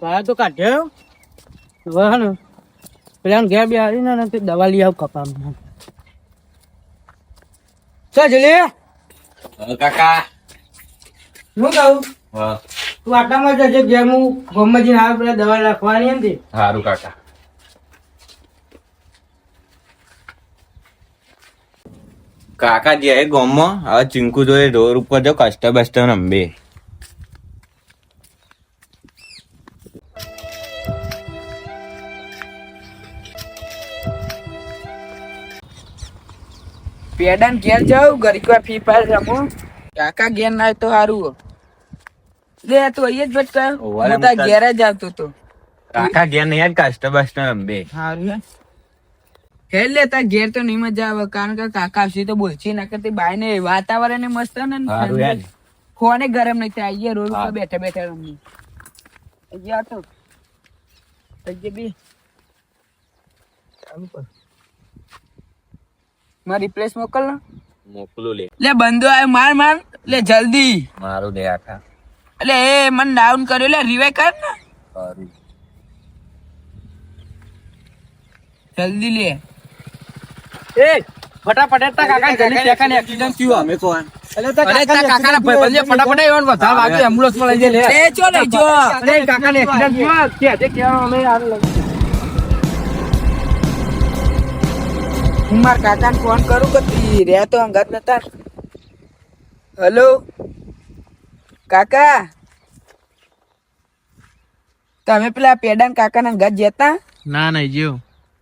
ગાળા તો કાઢ્યો હવે હે ને પેલા ઘેર બે આવી ને દવા લઈ આવ કપા ચાલ જલી કાકા. શું કહું? તું આટલામાં જજે ઘેર હું ગમે જઈને આવે પેલા દવા લખવાની એમ તે. સારું કાકા. કાકા જે ગોમમાં હવે ચિંકુ જોડે ઢોર ઉપર જો કસ્ટર બસ્ટર રંબે પેડાન ઘેર જાઉં ઘરી કોઈ ફ્રી ફાયર રમું. કાકા ઘેર ના તો સારું લે તું અહીંયા જ બેઠા હું તાર ઘેર જ આવતો તો કાકા ઘેર નહીં યાર કસ્ટમર રંબે સારું ખેલ લે તાર ઘેર તો નહીં મજા આવે કારણ કે કાકા આવશે તો બોલશી ના કરતી બાય ને વાતાવરણ મસ્ત ને ફોને ગરમ નહીં થાય અહીંયા રોડ હા. ઉપર બેઠા બેઠા રમી અહીંયા તો અહીંયા બી. ચાલુ કર. મારે પ્લેસ મોકલ ને મોકલું લે લે બંધો આવ્યો માર માર લે જલ્દી મારું લે આખા એટલે એ મન ડાઉન કર્યો લે રિવાઈ કર ને સારું જલ્દી લે એ ફટાફટ એટલા કાકા જલ્દી કાકાને એક્સિડન્ટ થયું અમે એટલે તાર અરે તાર ભાઈ ફટાફટ એવન વધારે વાગ્યું એમ્બ્યુલન્સમાં લઈ જાય લે એ ચો લઈ જો અરે કાકાને એક્સિડન્ટ થયું કે આજે કેવા અમે હારું હું માર કાકાને ફોન કરું કે તી રહેતો અંગત નતા હલો કાકા? તમે પેલા પેડાન કાકાના અંગત જતા ના નહીં જીવ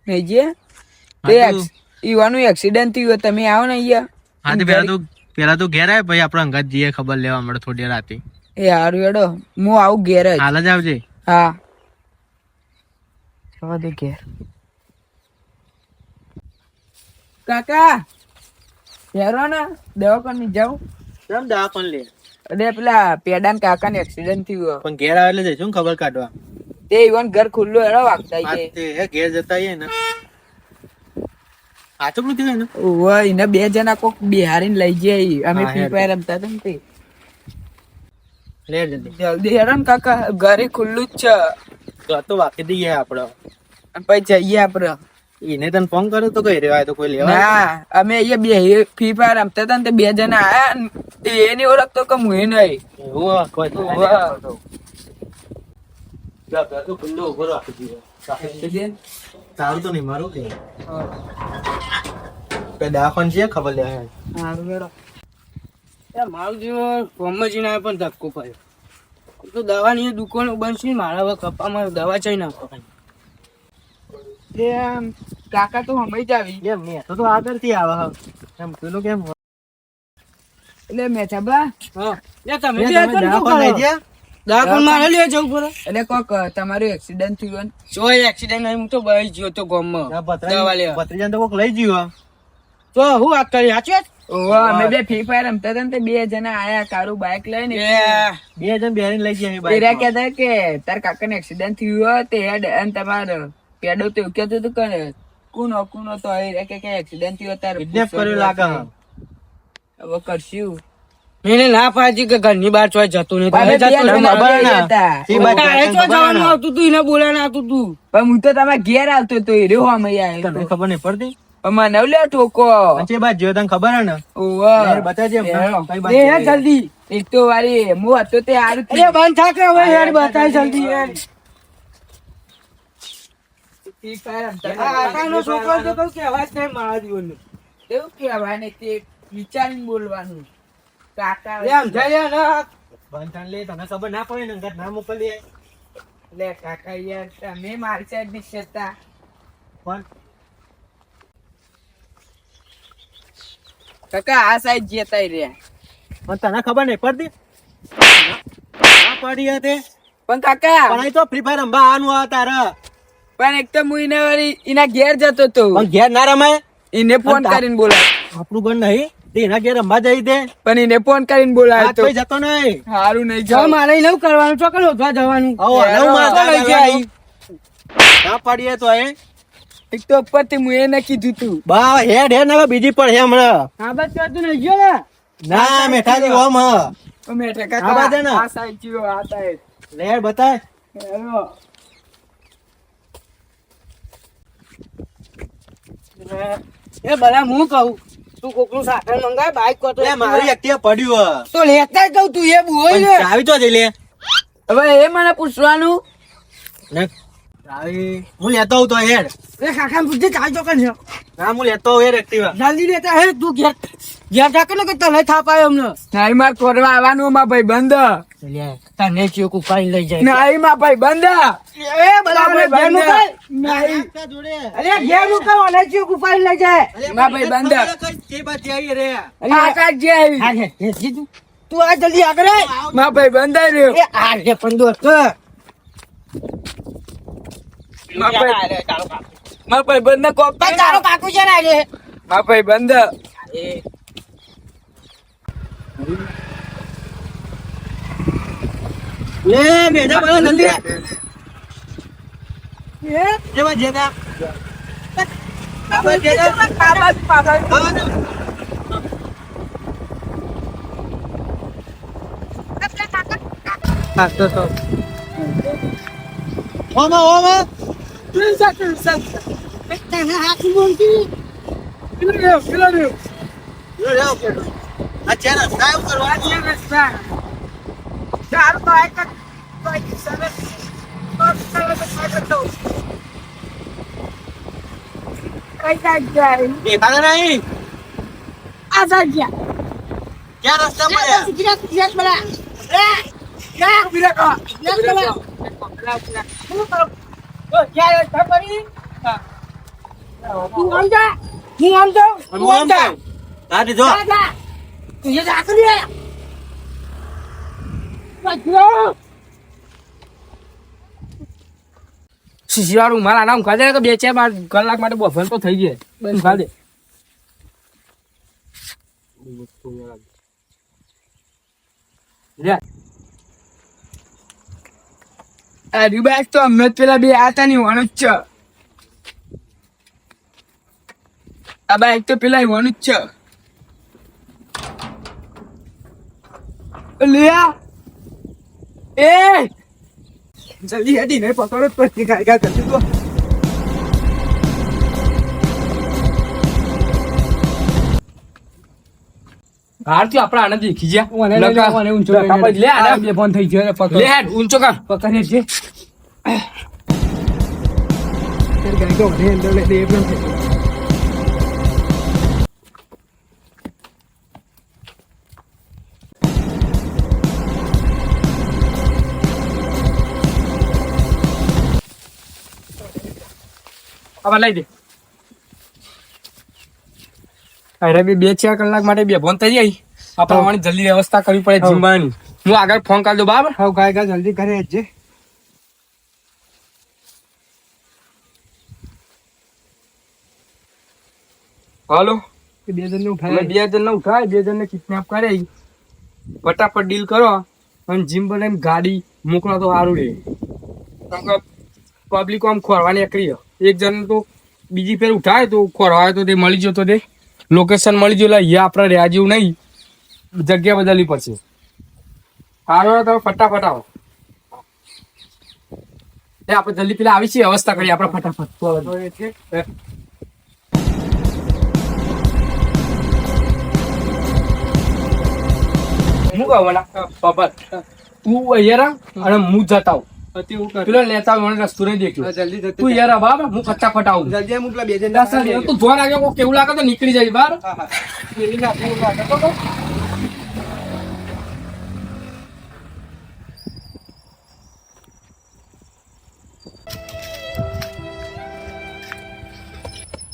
નહીં જે ઈવાનું એક્સિડન્ટ થયું તમે આવો ને અહીંયા. હા તે પેલા તો પેલા તો ઘેર આવે પછી આપણે અંગત જઈએ ખબર લેવા મળે થોડી રાતે. એ હારું એડો હું આવું ઘેર જ. હાલ જ આવજે. હા. જવા દે ઘેર. કાકા હેરો ને? દવાખાને જાઉં? કેમ દવા પણ લે? અરે પેલા પેડાન કાકા ને એક્સિડન્ટ થયું પણ ઘેર આવે એટલે જઈશું ખબર કાઢવા? તે ઈવન ઘર ખુલ્લું હેડો વાગતા હે ઘેર જતા આઈએ ને. સાચું નથી ને? ઓવે એને બે જણા કોક બિહારીને લઈ જાય. અમે ફ્રી ફાયર રમતા હતા ને તે. જલ્દી. જલ્દી ને કાકા ઘરે ખુલ્લું જ છે. તો વાકી દઈએ આપડે. પછી જઈએ આપડે. એને તને ફોન કર્યો તો કઈ રેવાય? તો કોઈ લેવા ના અમે અહીંયા બે ફ્રી ફાયર રમતા હતા ને તે બે જણા આયા એની ઓળખતો કે હું એ નહીં. એવું કોઈ તો તો ખુલ્લો ઊભો રાખી. તારું તો નહીં મારું કે? દવાખાને છે ખબર લે? મારું જીવન ફોર્મમાં જઈને પણ ધક્કો પડ્યો. તો દવાની દુકાનો બનશે મારા હવે કપામાં દવા ચાઈ નાખવાની. તે કાકા તો હમણાં જ આવી. કેમ મેં તો આગળથી આવે એમ પેલું કેમ એટલે મેથાબા હા. લે તમે બે તમે જણ શું દવાખાને કરો? દવાખાને મારે લે જવું પડે. એટલે કોક તમારું એક્સિડન્ટ થયું હોય એક્સિડન્ટ હું તો બહાર ગયો તો ગામમાં. દવા તો કોક લઈ ગયો તો હું વાત કરી સાચી અમે બે ફ્રી ફાયર રમતા હતા ને બે જણા આયા કારું બાઇક લઈને. બે. જણ બેરીને લઈ ગયા કે તાર કાકા ને એક્સિડન્ટ થયું હોય તે હેડ અને તમારે પેડો તો એવું કહેતું હતું કે કુનો કુનો તો એ કે કે એક્સિડન્ટ થયો તાર કિડનેપ કર્યો લાગે હવે કરશું. મેને ના પાડી કે ઘરની બહાર ચોય જતો નહીં. તમે જતો નહીં. ખબર ના. એ બાજુ તારે ચો જવાનું આવતું તું એને બોલાને આવતું તું. પણ હું તો તમારા ઘેર આવતો તો એ અમે તને આવ્યો ખબર નહીં પડતી? મને લે ઠોકો અંચે બાદ જો તને ખબર હે ને? ઓવા. યાર બતાવજે એમને. હેરો. કઈ બાત એ જલ્દી. એક તો વારી હું હતો તે આરતી એ બંધ થાકે હવે યાર બતાય જલ્દી. યાર ફ્રી ફાયર આ કાકાનો છોકરો તો કહું કે અવાજ થાય મારા જીવનનો એવું કહેવાય ને તે વિચારીને બોલવાનું. કાકા એ સમજાય ના બંધ લે તને ખબર ના પડે ને અંગાત ના મોકલીએ લે કાકા યાર તમે મારી સાઈડની છતા પણ કાકા આ સાઈડ જતા રહ્યા પણ તને ખબર નહીં પડતી? ના પડી હતી. પણ કાકા. પણ તો ફ્રી ફાયર રમવા આનું આ તારે. પણ એક તો હું એને વળી એના ઘેર જતો તો. પણ ઘેર ના રમાય? એને ફોન કરીને બોલાય. આપણું ઘર નહીં એના ઘેર રમવા જઈ દે પણ એને ફોન કરીને બોલાય તો. જતો નહીં. સારું નહીં જો મારે નવું કરવાનું ચોકન ઓધવા જવાનું? આવો હેરો, મારતો લઈ જાય. ના પાડીએ તો એ એક તો ઉપરથી હું એને કીધું તું. બા હેડ હેડ ના બીજી પણ હે હમણાં. હા બસ ચોતું નહીં ગયો ને. ના મેઠાજી ઓમ હ. મેઠા? કાકા આ સાઈડ જીઓ આ સાઈડ. લે બતાય. એ બધા હું કહું? તું કોકનું સાધન મંગાય બાઈક કો તો મારી એક્ટિવા પડ્યું તો લેતા કહું તું એ બોય ને. ચાવી તો જઈ લે. હવે એ મને પૂછવાનું. ચાવી હું લેતો આવું તો હેડ. એ કાકા બુદ્ધિ ચાલ તો કર હા હું લેતો આવું હેડ એક્ટિવા જલ્દી લેતા હે તું ઘેર. ઘેર જા ને કે તને થાપ આવ્યો અમને? નહીં માર કરવા આવવાનું માં ભાઈ બંધ તને ચીક ઉપાડી લઈ જાય. નહીં માં ભાઈ બંધ એ બધા ભાઈ બંધ નહીં અરે ઘેર મુકાય અને ચીક ઉપાડી લઈ જાય. માં ભાઈ બંધ અરે આકાશ જે આવી. આ લે, લે, સીધું. તું. આ જલ્દી આગળમાં ભાઈ બંધ રહ્યો. એ આ લે પણ દોસ્તમાં ભાઈ બંધ કોક. પણ તારો કાકુ છે ને આજે. માં ભાઈ બંધ લે બેટા બોલો જલ્દી એ? જેવા જેના હા તો તો. ઓમા ઓમા. તને હાથ બોલતી આ ચેન રસ્તા એવું કરવા દેખાતા નહીં ક્યાં રસ્તા મળ્યા હું આમ જા. હું આમ જાઉં. તું આમ જા તારી જો તું કરી શિશિવાળું મારા નામ ખાધે કે બે ચાર બાર કલાક માટે બફર તો થઈ જાય. બંધ ખાધે રિબાસ તો અમે પેલા બે આતા ની વણ જ છે. આ બાઈક તો પેલા જ છે. લિયા એ! જલ્દી હેડી ને પકડો જ પછી ગાય કરતી તો હારથી આપડા આનંદ દેખી ગયા લે, ફોન થઈ ગયો પકડ. લે ઊંચો કર પકડે છે ગાય તો અંદર લે દે એ પણ થઈ લઈ દે. અરે બે બે ચાર કલાક માટે બે ફોન થઈ જાય. આપણે જલ્દી વ્યવસ્થા કરવી પડે હા. હું આગળ ફોન કરી દઉં બરાબર? ગાય ગાય જલ્દી ઘરે હાલો. બે જણ ઉઠાય. બે જણ ને ઉઠાય બે જણ ને કિડનેપ કરે. ફટાફટ ડીલ કરો. અને જીમ બનાવીને ગાડી મોકલો તો સારું રહે. પબ્લિક આમ ખોરવાની એકરી. એક જણ તો બીજી ફેર ઉઠાય તો ખોરવાય તો તે મળી જતો તે લોકેશન મળી ગયું અહીંયા આપણે રહ્યા જેવું નહીં. જગ્યા બદલવી પડશે. સારું તમે ફટાફટ આવો. એ, આપણે જલ્દી પેલા આવી છીએ અવસ્થા કરીએ આપણે ફટાફટ. હું કહું તું અહીંયા અને હું જતા આવું. પેલો લેતા મને રસ્તો નહીં દેખ્યો. જલ્દી તું યાર બાબા હું ફટાફટ આવું. જલ્દી આમ પેલા બે જણ દસ તું જોર આગળ કેવું લાગે તો નીકળી જાય બાર હા, હા. તો તો.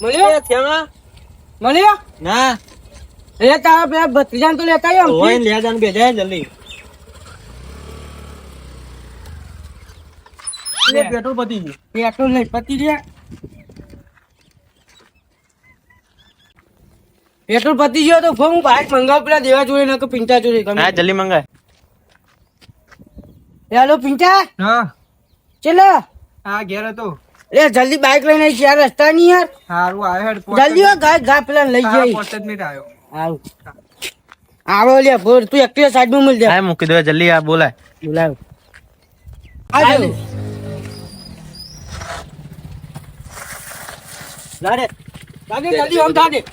મળ્યો? મળ્યો? ના. એ તારા પેલા ભત્રીજાને તો લેતા આવ્યો ઓય આમથી. લે જાન બે જાય જલ્દી. લે. પેટ્રોલ પતી ગયું. પેટ્રોલ નહીં પતી ગયા. પેટ્રોલ પતી ગયો તો હું બાઈક મંગાવ પેલા દેવા જોડે ને કે પિંટા જોડે. ગમે હા જલ્દી મંગાય. હેલો પિંટા? હા. ચલો. હા ઘેર હતો. એ જલ્દી બાઈક લઈને આવી યાર રસ્તા નહીં યાર? હારું આવ્યો હેડ જલ્દી હો ગાય ગા પેલા લઈ જાય પોસ્ટ જ મિનિટ આવ્યો. આવું આવો લે ફોર તું એકટીવા સાઈડમાં મળી હા મૂકી દો જલ્દી આ બોલાય. બોલાવ આવજો. લાડે દાદી દાદી આમ દાદી